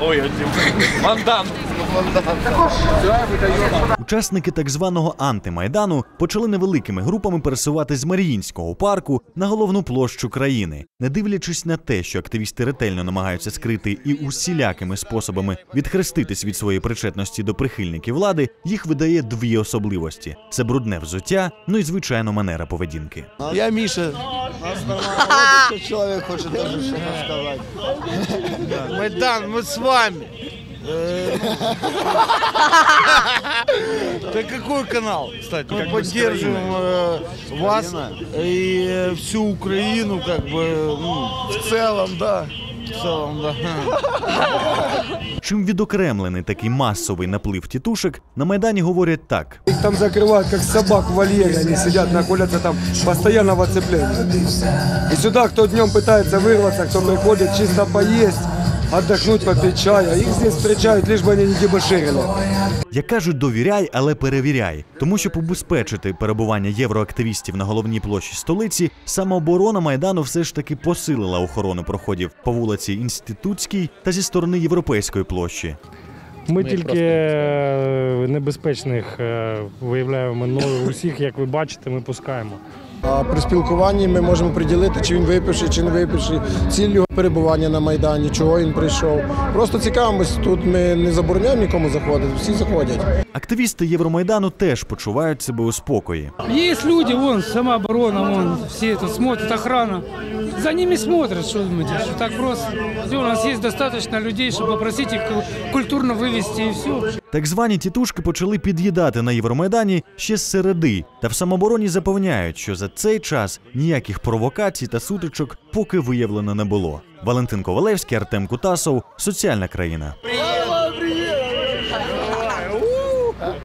Ой, антимандан. Учасники так званого антимайдану почали невеликими групами пересувати з Маріїнського парку на головну площу країни, не дивлячись на те, що активісти ретельно намагаються скрити і усілякими способами відхреститись від своєї причетності до прихильників влади, їх видає дві особливості: це брудне взуття, ну і звичайно манера поведінки. Я Миша. Человек хочет тоже что-то сказать. Майдан, мы с вами. Э, Да какой канал, кстати? Мы поддерживаем э, вас и э, всю Украину, как бы, В целом, да. в целом, да. Чим відокремлений такий масовий наплив тітушек, на майдані говорять так: Их там закрывают, как собак в вольере. Они сидят, находятся там постоянно в оцеплении. И сюда кто днем пытается вырваться, кто приходит чисто поесть, отдохнуть, попить чая. Их здесь встречают, лишь бы они не дебоширили. Як кажуть, довіряй, але перевіряй. Тому щоб убезпечити перебування євроактивістів на головній площі столиці, самооборона майдану все ж таки посилила охорону проходів по вулиці Інститутській та зі сторони європейської площі. Ми тільки е, небезпечних е, виявляємо ну, усіх, як ви бачите, ми пускаємо. А при спілкуванні ми можемо приділити, чи він випивши, чи не випивши, ціль його перебування на Майдані, чого він прийшов. Просто цікавимось, тут ми не забороняємо нікому заходити, всі заходять. Активісти Євромайдану теж почувають себе у спокої. Есть люди, вон, самооборона, вон, все это смотрят, охрана. За ними смотрят, что думаете, что так просто. Всё, у нас есть достаточно людей, чтобы попросить их кул- культурно вывести и все. Так звані тітушки почали під'їдати на Євромайдані ще з середи, та в самообороні запевняють, що за цей час ніяких провокацій та сутичок поки виявлено не було. Валентин Ковалевський, Артем Кутасов, Соціальна країна.